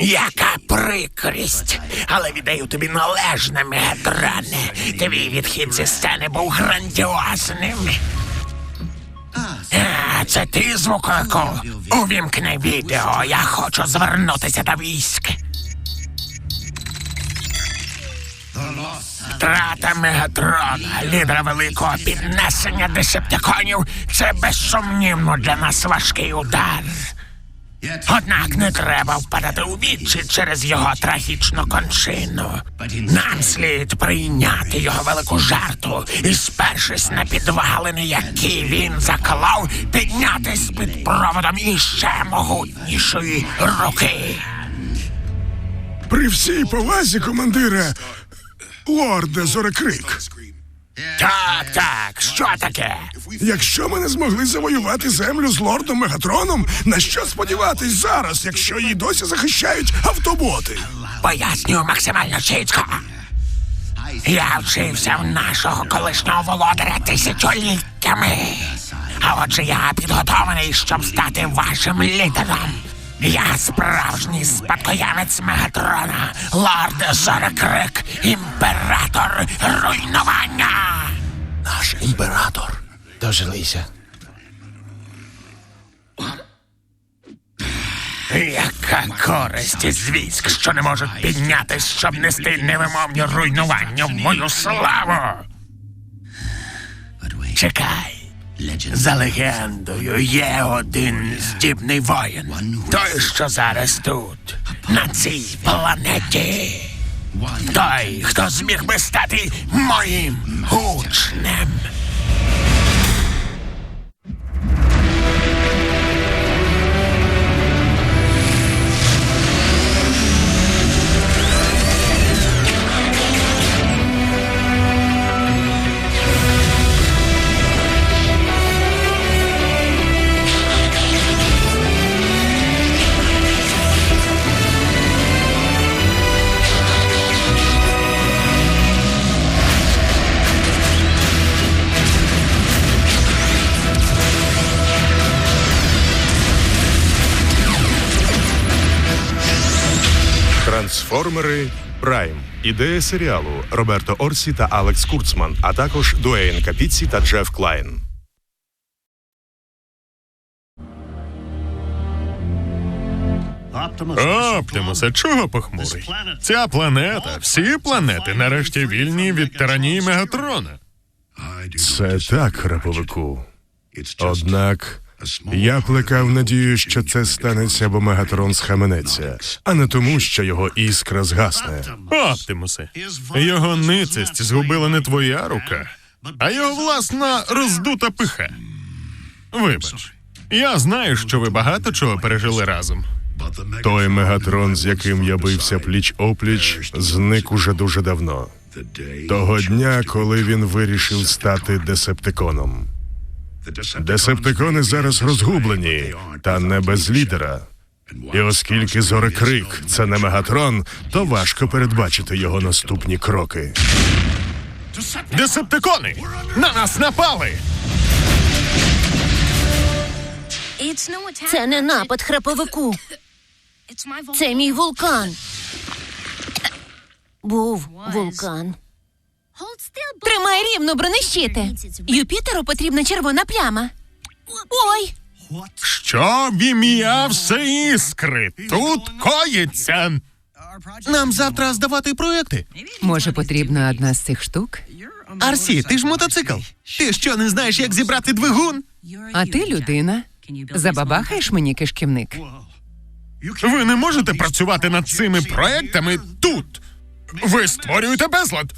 Яка прикрість! Але віддаю тобі належне, Мегатране. Твій відхід зі сцени був грандіозним. А, це ти, звукоку? Увімкни відео. Я хочу звернутися до військ. Втрата Мегатрона, лідера великого піднесення десептиконів, це безсумнівно для нас важкий удар. Однак не треба впадати у відчай через його трагічну кончину. Нам слід прийняти його велику жертву і, спершись на підвалини, які він заклав, піднятись під проводом іще могутнішої руки. При всій повазі, командире, лорде Зорекрик. Так, так, що таке? Якщо ми не змогли завоювати землю з лордом Мегатроном, на що сподіватись зараз, якщо її досі захищають автоботи? Пояснюю максимально чітко. Я вчився в нашого колишнього володаря тисячоліттями. А отже, я підготований, щоб стати вашим лідером. Я справжній спадкоємець Мегатрона, лорд Зорекрик, імператор руйнування. Наш імператор. Дожилися. Яка користь із військ, що не можуть піднятись, щоб нести невимовні руйнування в мою славу. Чекай. За легендою є один здібний воїн. Той, що зараз тут, на цій планеті. Той, хто зміг би стати моїм учнем. Трансформери Прайм. Ідея серіалу Роберто Орсі та Алекс Курцман, а також Дуейн Капіці та Джеф Клайн. Оптимусе, чого похмурий? Ця планета, всі планети нарешті вільні від тиранії Мегатрона. Це так, храповику. Однак я плекав надію, що це станеться, бо Мегатрон схаменеться, а не тому, що його іскра згасне. Оптимусе, його ницість згубила не твоя рука, а його власна роздута пиха. Вибач, я знаю, що ви багато чого пережили разом. Той Мегатрон, з яким я бився пліч опліч, зник уже дуже давно. Того дня, коли він вирішив стати десептиконом. Десептикони зараз розгублені, та не без лідера. І оскільки зорекрик це не Мегатрон, то важко передбачити його наступні кроки. Десептикони! На нас напали! Це не напад храповику. Це мій вулкан. Був вулкан. Тримай рівно, бронещите. Юпітеру потрібна червона пляма. Ой, Що в ім'я все іскри? Тут коїться. Нам завтра здавати проекти. Може, потрібна одна з цих штук? Арсі, ти ж мотоцикл. Ти що не знаєш, як зібрати двигун? А ти людина. Забабахаєш мені кишківник? Ви не можете працювати над цими проектами тут. Ви створюєте безлад.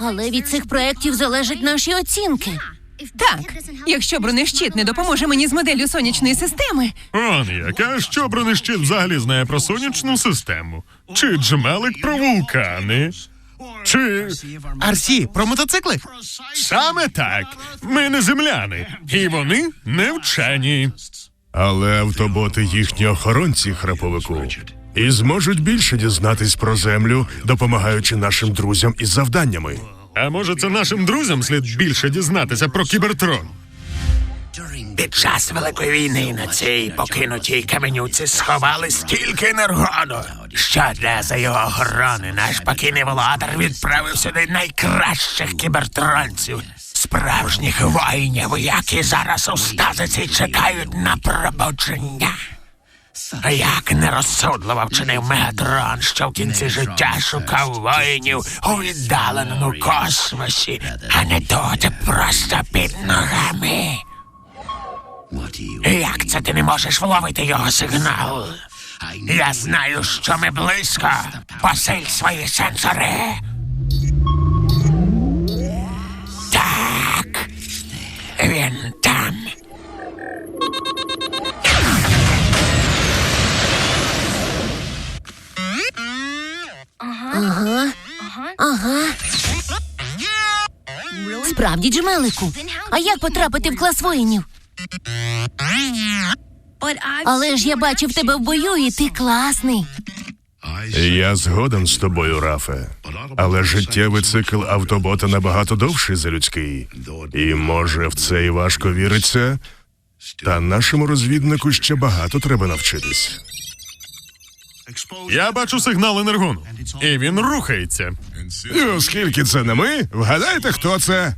Але від цих проєктів залежать наші оцінки. Так, якщо бронещит не допоможе мені з моделлю сонячної системи, Он як, а що бронещит взагалі знає про сонячну систему? Чи джмелик про вулкани? Чи Арсі, про мотоцикли? саме так? Ми не земляни, і вони не вчені. Але автоботи їхні охоронці храповику і зможуть більше дізнатись про землю, допомагаючи нашим друзям із завданнями. А може, це нашим друзям слід більше дізнатися про кібертрон? Під час Великої війни на цій покинутій каменюці сховали стільки енергону, що для за його охорони наш покійний володар відправив сюди найкращих кібертронців, справжніх воїнів, які зараз у стазиці чекають на пробудження. Як нерозсудливо вчинив Мегатрон, що в кінці життя шукав воїнів у віддаленому космосі, а не тут просто під ногами. Як це ти не можеш вловити його сигнал? Я знаю, що ми близько. Посиль свої сенсори. Справді, Джмелику. А як потрапити в клас воїнів? Але ж я бачив тебе в бою, і ти класний. Я згоден з тобою, Рафе. Але життєвий цикл автобота набагато довший за людський. І може в це і важко віриться. Та нашому розвіднику ще багато треба навчитись. Я бачу сигнал енергону, і він рухається. І оскільки це не ми, вгадайте, хто це?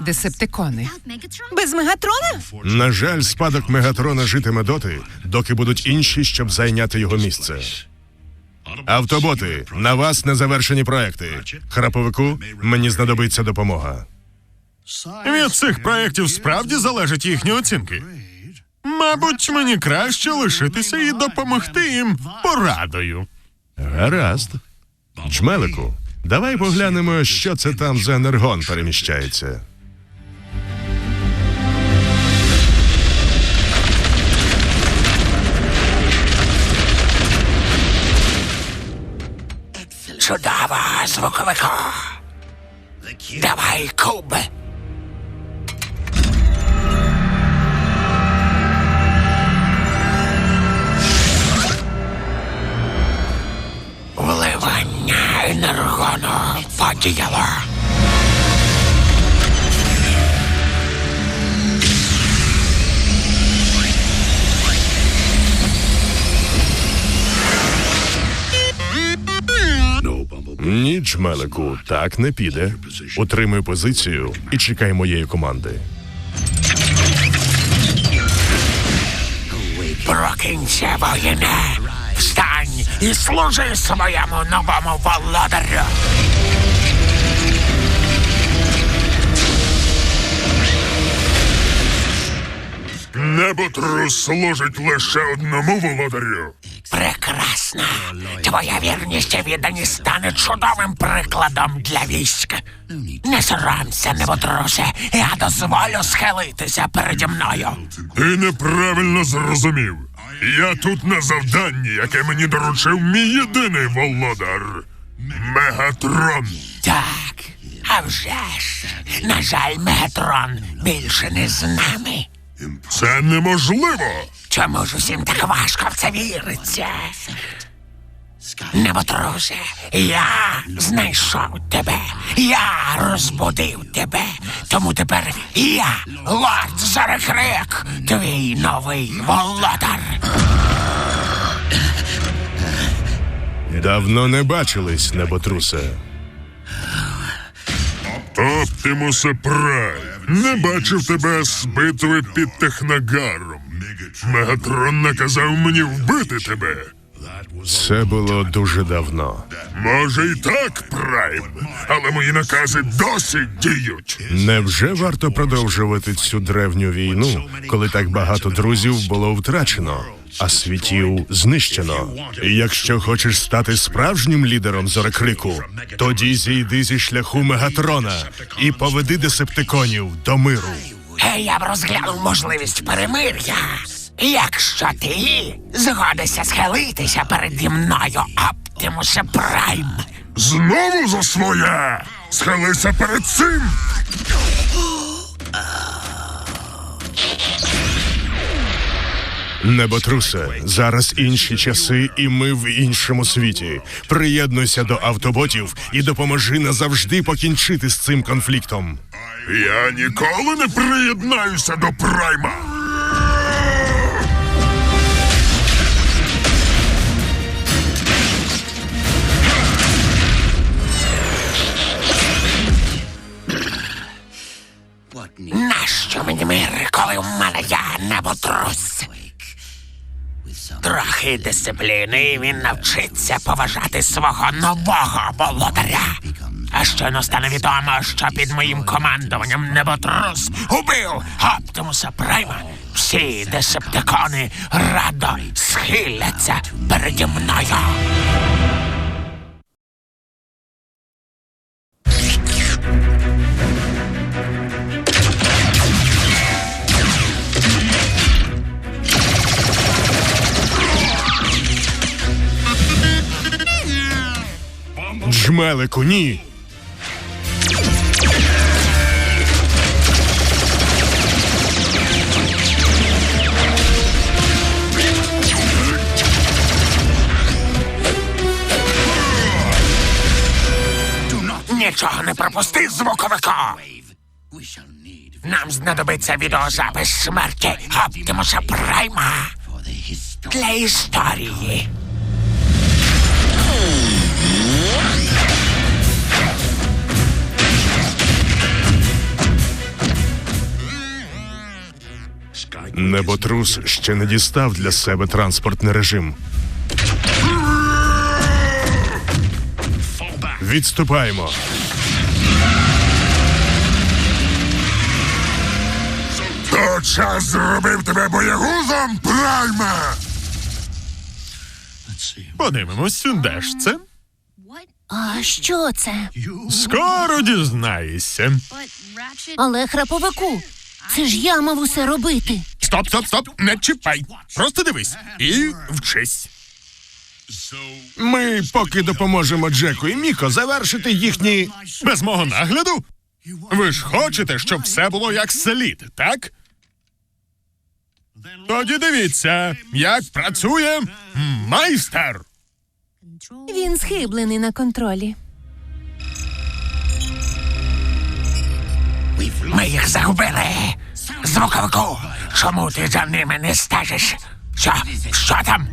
Десептикони. Без мегатрона? На жаль, спадок Мегатрона житиме доти, доки будуть інші, щоб зайняти його місце. Автоботи, на вас незавершені проекти. Храповику, мені знадобиться допомога. Від цих проєктів справді залежать їхні оцінки. Мабуть, мені краще лишитися і допомогти їм порадою. Гаразд. Джмелику, давай поглянемо, що це там за енергон переміщається. Чудова звуковика. Давай, куб. Вливання енергону подіяло. Ні, Джмелику, так не піде. Утримуй позицію і чекай моєї команди. Прокинься, воїне. Встань і служи своєму новому володарю. Неботрус служить лише одному володарю. Прекрасно. Твоя вірність і відданість стане чудовим прикладом для військ. Не соромся, невотрусе, я дозволю схилитися переді мною. Ти неправильно зрозумів. Я тут на завданні, яке мені доручив мій єдиний володар. Мегатрон. Так, а вже ж. На жаль, Мегатрон більше не з нами. Це неможливо. Чому ж усім так важко в це віриться? Неботрусе, я знайшов тебе, я розбудив тебе. Тому тепер я, лорд Зарекрик, твій новий володар. Давно не бачились, неботрусе. Оптимусе Прайм, не бачив тебе з битви під Техногаром. Мегатрон наказав мені вбити тебе. Це було дуже давно. Може й так, Прайм, але мої накази досі діють. Невже варто продовжувати цю древню війну, коли так багато друзів було втрачено, а світів знищено? І якщо хочеш стати справжнім лідером зорекрику, тоді зійди зі шляху Мегатрона і поведи десептиконів до миру. Е, Я б розглянув можливість перемир'я. Якщо ти згодишся схилитися переді мною, Оптимусе Прайм. Знову за своє! Схилися перед цим! Неботрусе, зараз інші часи, і ми в іншому світі. Приєднуйся до автоботів і допоможи назавжди покінчити з цим конфліктом. Я ніколи не приєднаюся до Прайма. Мені мир, коли в мене є неботрус? Трохи дисципліни, і він навчиться поважати свого нового володаря. А щойно стане відомо, що під моїм командуванням Неботрус убив Оптимуса Прайма. Всі десептикони радо схиляться переді мною. Джмелику, ні. Нічого не пропусти, звуковика! Нам знадобиться відеозапис смерті Оптимуса Прайма для історії. Неботрус ще не дістав для себе транспортний режим. Відступаємо. То час зробив тебе боягузом, Прайме! Подивимось, де ж це? А що це? Скоро дізнаєшся. Але храповику, це ж я мав усе робити. Стоп, стоп, стоп, не чіпай. Просто дивись і вчись. Ми поки допоможемо Джеку і Міко завершити їхні. Без мого нагляду? Ви ж хочете, щоб все було як слід, так? Тоді дивіться, як працює майстер. Він схиблений на контролі. Ми їх загубили. Звуковику, чому ти за ними не стежиш? Що? Що там?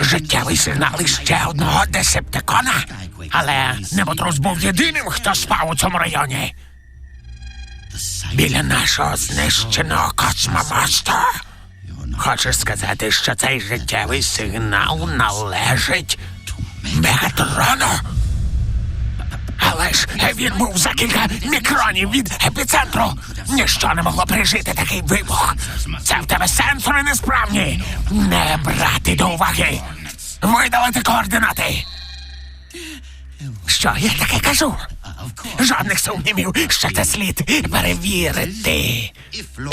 Життєвий сигнал із ще одного десептикона. Але Неботрус був єдиним, хто спав у цьому районі. Біля нашого знищеного космомосту. Хочеш сказати, що цей життєвий сигнал належить Мегатрону? Але ж він був за кілька мікронів від епіцентру. Ніщо не могло пережити такий вибух. Це в тебе сенсори несправні. Не брати до уваги. Видалити координати. Що я таке кажу? Жодних сумнівів, що це слід перевірити.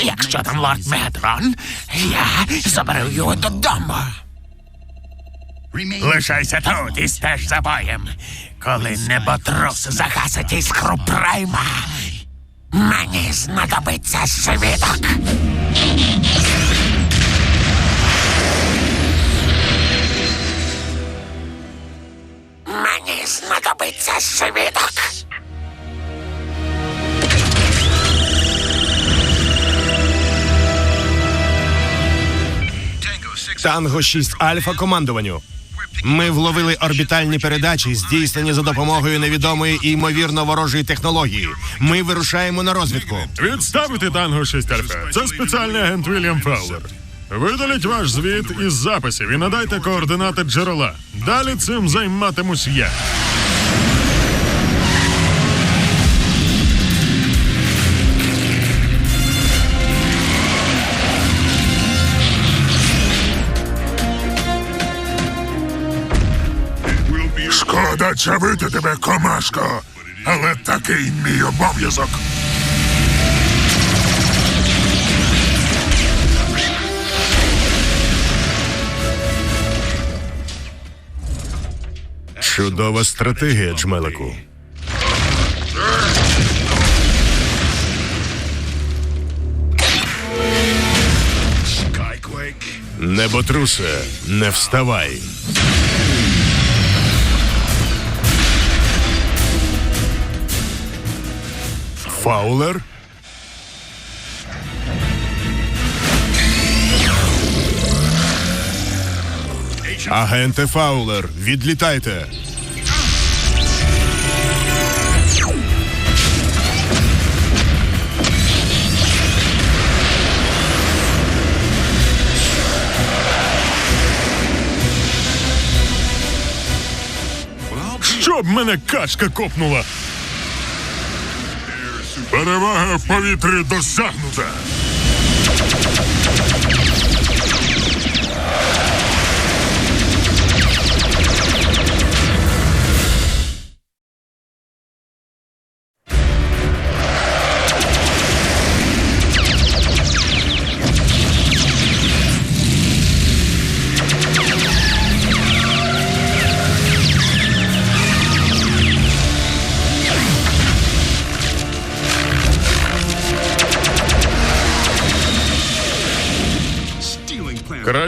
Якщо там лорд Медрон, я заберу його додому. Лишайся тут і стеж за боєм. Коли неботрус загасить іскру прайма, мені знадобиться свідок. Мені знадобиться свідок. Танго 6 Альфа командуванню. Ми вловили орбітальні передачі, здійснені за допомогою невідомої і ймовірно ворожої технології. Ми вирушаємо на розвідку. Відставити танго 6 альфа. Це спеціальний агент Вільям Фаулер. Видаліть ваш звіт із записів і надайте координати джерела. Далі цим займатимусь я. Шкода чавити тебе, комашко, але такий мій обов'язок. Чудова стратегія, Джмелику. Неботрусе, не вставай. Фаулер? Агенте Фаулер, відлітайте. Щоб мене качка копнула. Перевага в повітрі досягнута.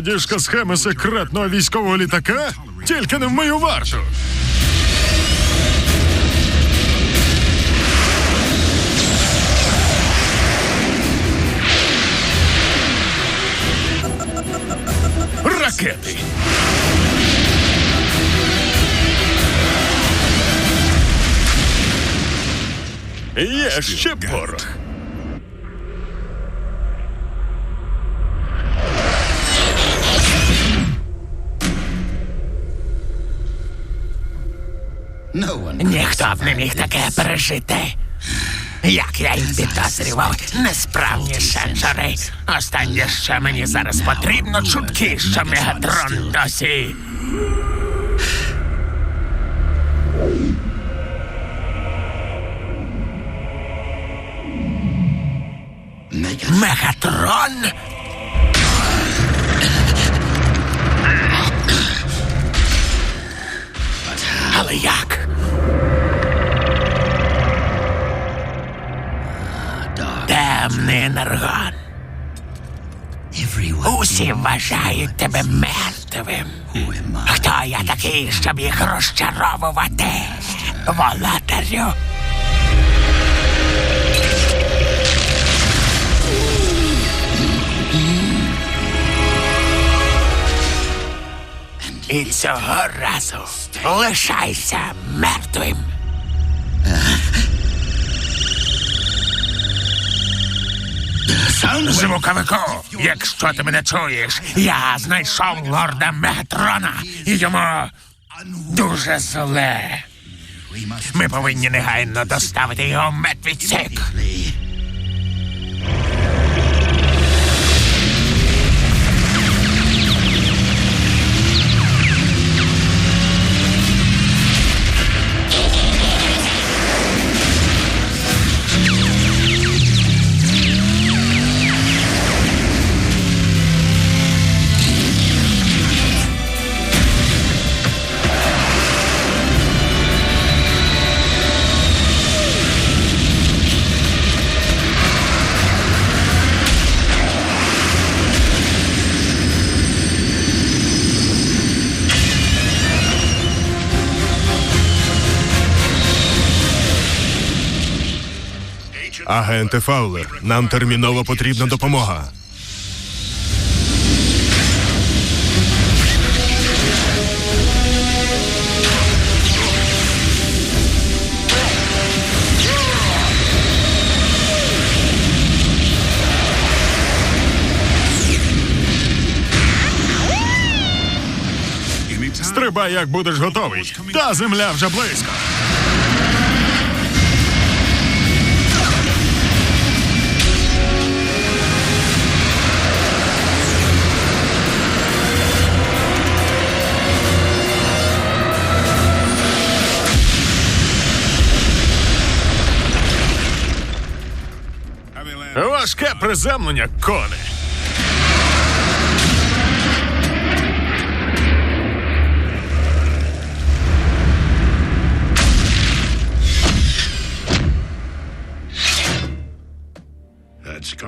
Крадіжка схеми секретного військового літака? Тільки не в мою варту. Ракети. Є ще порох. Ніхто б не міг таке пережити. Як я й підозрював, несправні сенсори. Останнє, що мені зараз потрібно, чутки, що Мегатрон досі. Мегатрон? Але як? Темний енергон. Усі вважають тебе мертвим. Хто я такий, щоб їх розчаровувати? Володарю. І цього разу лишайся мертвим. Звуковику, якщо ти мене чуєш, я знайшов лорда Мегатрона і йому дуже зле. Ми повинні негайно доставити його в медвідсік. Агенте Фаулер, нам терміново потрібна допомога. Стрибай, як будеш готовий. Та земля вже близько. Приземлення, кони.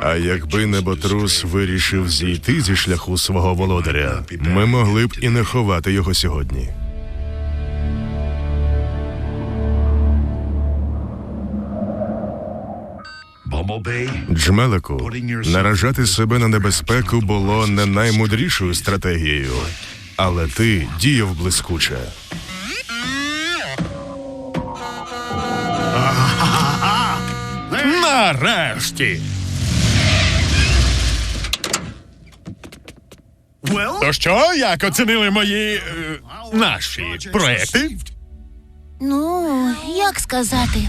А якби неботрус вирішив зійти зі шляху свого володаря, ми могли б і не ховати його сьогодні. Джмелику, наражати себе на небезпеку було не наймудрішою стратегією, але ти діяв блискуче. Нарешті. То що, як оцінили мої е, наші проекти? Ну, як сказати?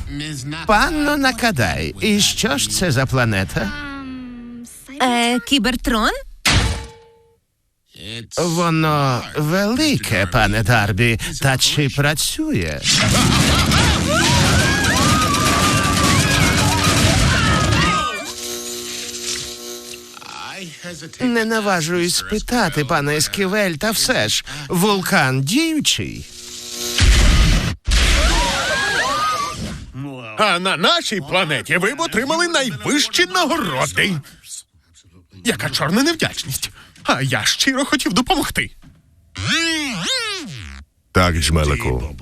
Панно Накадай, і що ж це за планета? Е, кібертрон? Воно велике, пане Дарбі, та чи працює? Не наважуюсь спитати, пане Есківель, та все ж вулкан діючий. А на нашій планеті ви б отримали найвищі нагороди. Яка чорна невдячність. А я щиро хотів допомогти. Так, Джмелику.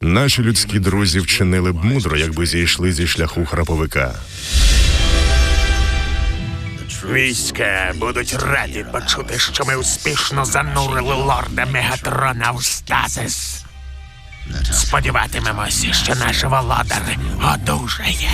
Наші людські друзі вчинили б мудро, якби зійшли зі шляху храповика. Війська будуть раді почути, що ми успішно занурили лорда Мегатрона в стазис. Сподіватимемося, що наш володар одужає.